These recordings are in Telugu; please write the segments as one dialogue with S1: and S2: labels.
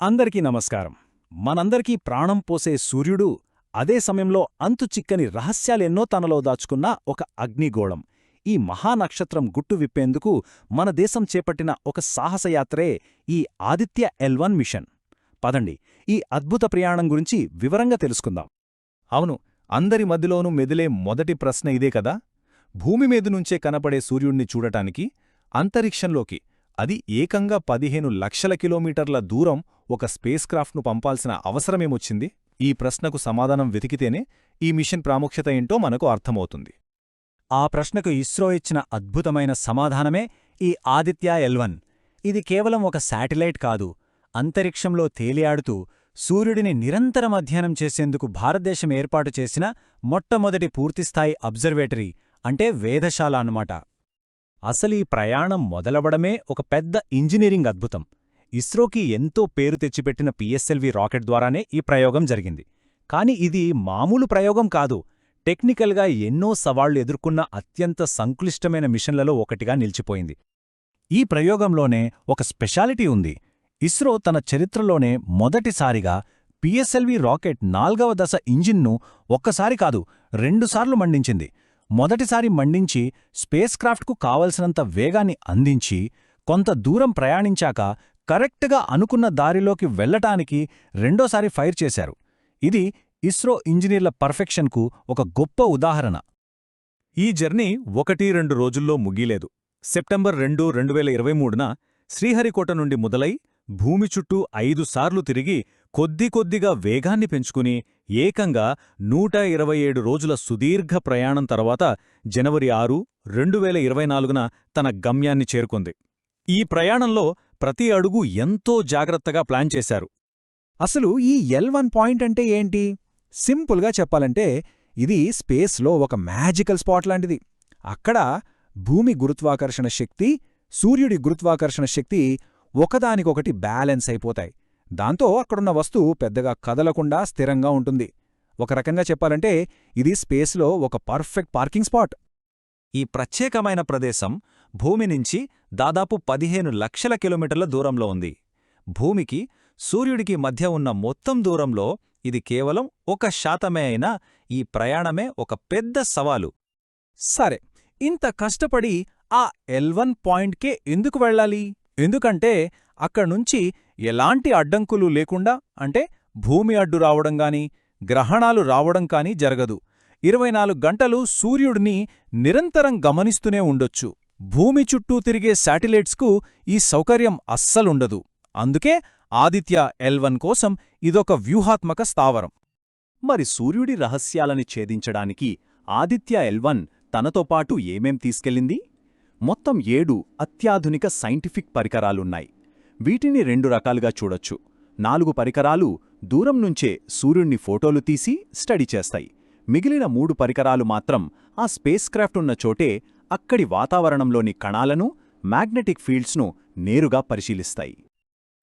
S1: అందరికీ నమస్కారం. మనందరికీ ప్రాణం పోసే సూర్యుడు అదే సమయంలో అంతు చిక్కని రహస్యాలెన్నో తనలో దాచుకున్న ఒక అగ్నిగోళం. ఈ మహానక్షత్రం గుట్టు విప్పేందుకు మన దేశం చేపట్టిన ఒక సాహసయాత్రే ఈ ఆదిత్య ఎల్వన్ మిషన్. పదండి ఈ అద్భుత ప్రయాణం గురించి వివరంగా తెలుసుకుందాం.
S2: అవును అందరి మధ్యలోనూ మెదిలే మొదటి ప్రశ్న ఇదే కదా? భూమి మీద నుంచే కనపడే సూర్యుణ్ణి చూడటానికి అంతరిక్షంలోకి అది ఏకంగా పదిహేను లక్షల కిలోమీటర్ల దూరం ఒక స్పేస్ క్రాఫ్ట్ను పంపాల్సిన అవసరమేమొచ్చింది? ఈ ప్రశ్నకు సమాధానం వెతికితేనే ఈ మిషన్ ప్రాముఖ్యత ఏంటో మనకు అర్థమవుతుంది.
S1: ఆ ప్రశ్నకు ఇస్రో ఇచ్చిన అద్భుతమైన సమాధానమే ఈ ఆదిత్య ఎల్వన్ ఇది కేవలం ఒక శాటిలైట్ కాదు. అంతరిక్షంలో తేలియాడుతూ సూర్యుడిని నిరంతరం అధ్యయనం చేసేందుకు భారతదేశం ఏర్పాటు చేసిన మొట్టమొదటి పూర్తిస్థాయి అబ్జర్వేటరీ అంటే వేధశాల అన్నమాట. అసలీ ప్రయాణం మొదలవడమే ఒక పెద్ద ఇంజనీరింగ్ అద్భుతం. ఇస్రోకి ఎంతో పేరు తెచ్చిపెట్టిన పిఎస్ఎల్వి రాకెట్ ద్వారానే ఈ ప్రయోగం జరిగింది. కాని ఇది మామూలు ప్రయోగం కాదు. టెక్నికల్గా ఎన్నో సవాళ్ళు ఎదుర్కొన్న అత్యంత సంక్లిష్టమైన మిషన్లలో ఒకటిగా నిలిచిపోయింది. ఈ ప్రయోగంలోనే ఒక స్పెషాలిటీ ఉంది. ఇస్రో తన చరిత్రలోనే మొదటిసారిగా పిఎస్ఎల్వి రాకెట్ నాల్గవ దశ ఇంజిన్ను ఒక్కసారి కాదు రెండుసార్లు మండించింది. మొదటిసారి మండించి స్పేస్ క్రాఫ్ట్కు కావలసినంత వేగాన్ని అందించి కొంత దూరం ప్రయాణించాక కరెక్ట్గా అనుకున్న దారిలోకి వెళ్ళటానికి రెండోసారి ఫైర్ చేశారు. ఇది ఇస్రో ఇంజనీర్ల పర్ఫెక్షన్కు ఒక గొప్ప ఉదాహరణ.
S2: ఈ జర్నీ ఒకటి రెండు రోజుల్లో ముగిలేదు సెప్టెంబర్ రెండు రెండు వేల ఇరవై మూడున శ్రీహరికోట నుండి మొదలై భూమి చుట్టూ ఐదుసార్లు తిరిగి కొద్ది కొద్దిగా వేగాన్ని పెంచుకుని ఏకంగా నూట ఇరవై ఏడు రోజుల సుదీర్ఘ ప్రయాణం తర్వాత జనవరి ఆరు రెండు వేల ఇరవై నాలుగున తన గమ్యాన్ని చేరుకుంది. ఈ ప్రయాణంలో ప్రతి అడుగు ఎంతో జాగ్రత్తగా ప్లాన్ చేశారు.
S3: అసలు ఈ ఎల్ వన్ పాయింట్ అంటే ఏంటి? సింపుల్గా చెప్పాలంటే ఇది స్పేస్లో ఒక మ్యాజికల్ స్పాట్ లాంటిది. అక్కడ భూమి గురుత్వాకర్షణ శక్తి సూర్యుడి గురుత్వాకర్షణ శక్తి ఒకదానికొకటి బ్యాలెన్స్ అయిపోతాయి. దాంతో అక్కడున్న వస్తువు పెద్దగా కదలకుండా స్థిరంగా ఉంటుంది. ఒక రకంగా చెప్పాలంటే ఇది స్పేస్లో ఒక పర్ఫెక్ట్ పార్కింగ్ స్పాట్.
S1: ఈ ప్రత్యేకమైన ప్రదేశం భూమి నుంచి దాదాపు పదిహేను లక్షల కిలోమీటర్ల దూరంలో ఉంది. భూమికి సూర్యుడికి మధ్య ఉన్న మొత్తం దూరంలో ఇది కేవలం ఒక శాతమే అయినా ఈ ప్రయాణమే ఒక పెద్ద సవాలు.
S3: సరే ఇంత కష్టపడి ఆ ఎల్వన్ పాయింట్కే ఎందుకు వెళ్ళాలి? ఎందుకంటే అక్కడ్నుంచి ఎలాంటి అడ్డంకులు లేకుండా అంటే భూమి అడ్డు రావడం గాని గ్రహణాలు రావడం కానీ జరగదు. ఇరవై నాలుగు గంటలు సూర్యుడిని నిరంతరం గమనిస్తూనే ఉండొచ్చు. భూమి చుట్టూ తిరిగే శాటిలైట్స్కు ఈ సౌకర్యం అస్సలుండదు. అందుకే ఆదిత్య ఎల్వన్ కోసం ఇదొక వ్యూహాత్మక స్థావరం.
S1: మరి సూర్యుడి రహస్యాలని ఛేదించడానికి ఆదిత్య ఎల్వన్ తనతో పాటు ఏమేం తీసుకెళ్ళింది? మొత్తం ఏడు అత్యాధునిక సైంటిఫిక్ పరికరాలున్నాయి. వీటిని రెండు రకాలుగా చూడొచ్చు. నాలుగు పరికరాలు దూరం నుంచే సూర్యుణ్ణి ఫోటోలు తీసి స్టడీ చేస్తాయి. మిగిలిన మూడు పరికరాలు మాత్రం ఆ స్పేస్ క్రాఫ్ట్ ఉన్న చోటే అక్కడి వాతావరణంలోని కణాలను మ్యాగ్నెటిక్ ఫీల్డ్స్ను నేరుగా పరిశీలిస్తాయి.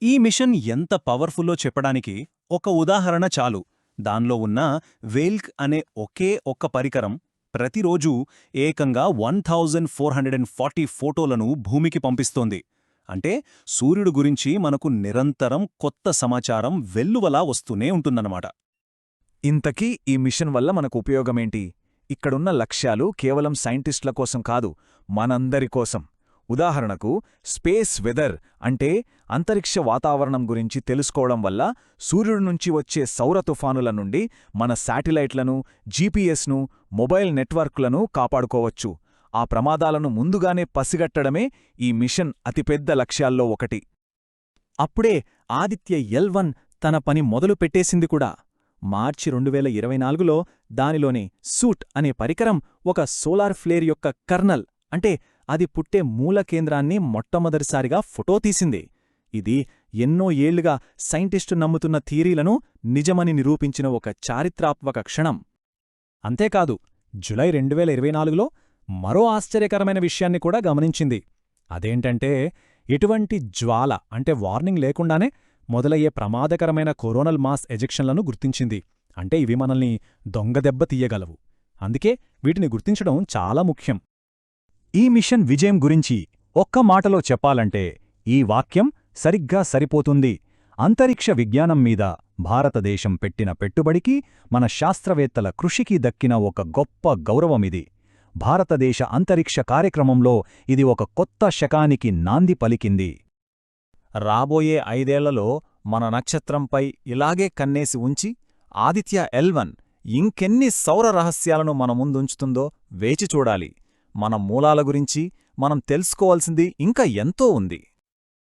S1: ఈ మిషన్ ఎంత పవర్ఫుల్లో చెప్పడానికి ఒక ఉదాహరణ చాలు. దానిలో ఉన్న వేల్క్ అనే ఒకే ఒక్క పరికరం ప్రతిరోజూ ఏకంగా one thousand four hundred and forty ఫోటోలను భూమికి పంపిస్తోంది. అంటే సూర్యుడు గురించి మనకు నిరంతరం కొత్త సమాచారం వెల్లువలా వస్తూనే ఉంటుందన్నమాట.
S3: ఇంతకీ ఈ మిషన్ వల్ల మనకు ఉపయోగమేంటి? ఇక్కడున్న లక్ష్యాలు కేవలం సైంటిస్టుల కోసం కాదు మనందరి కోసం. ఉదాహరణకు స్పేస్ వెదర్ అంటే అంతరిక్ష వాతావరణం గురించి తెలుసుకోవడం వల్ల సూర్యుడి నుంచి వచ్చే సౌర తుఫానుల నుండి మన శాటిలైట్లను జీపీఎస్ను మొబైల్ నెట్వర్క్లను కాపాడుకోవచ్చు. ఆ ప్రమాదాలను ముందుగానే పసిగట్టడమే ఈ మిషన్ అతిపెద్ద లక్ష్యాల్లో ఒకటి. అప్పుడే ఆదిత్య ఎల్వన్ తన పని మొదలు పెట్టేసింది కూడా. మార్చి రెండువేల ఇరవై నాలుగులో దానిలోని సూట్ అనే పరికరం ఒక సోలార్ ఫ్లేర్ యొక్క కర్నల్ అంటే అది పుట్టే మూల కేంద్రాన్ని మొట్టమొదటిసారిగా ఫోటో తీసింది. ఇది ఎన్నో ఏళ్ళుగా సైంటిస్టు నమ్ముతున్న థీరీలను నిజమని నిరూపించిన ఒక చారిత్రాత్మక క్షణం. అంతేకాదు జులై రెండువేల ఇరవై నాలుగులో మరో ఆశ్చర్యకరమైన విషయాన్ని కూడా గమనించింది. అదేంటంటే ఎటువంటి జ్వాల అంటే వార్నింగ్ లేకుండానే మొదలయ్యే ప్రమాదకరమైన కొరోనల్ మాస్ ఎజెక్షన్లను గుర్తించింది. అంటే ఇవి మనల్ని దొంగదెబ్బ తీయగలవు. అందుకే వీటిని గుర్తించడం చాలా ముఖ్యం. ఈ మిషన్ విజయం గురించి ఒక్క మాటలో చెప్పాలంటే ఈ వాక్యం సరిగ్గా సరిపోతుంది.
S1: అంతరిక్ష విజ్ఞానం మీద భారతదేశం పెట్టిన పెట్టుబడికి మన శాస్త్రవేత్తల కృషికి దక్కిన ఒక గొప్ప గౌరవమిది. భారతదేశ అంతరిక్ష కార్యక్రమంలో ఇది ఒక కొత్త శకానికి నాంది పలికింది.
S2: రాబోయే ఐదేళ్ళలో మన నక్షత్రంపై ఇలాగే కన్నేసి ఉంచి ఆదిత్య ఎల్వన్ ఇంకెన్ని సౌర రహస్యాలను మన ముందుంచుతుందో వేచి చూడాలి. మన మూలాల గురించి మనం తెలుసుకోవాల్సింది ఇంకా ఎంతో ఉంది.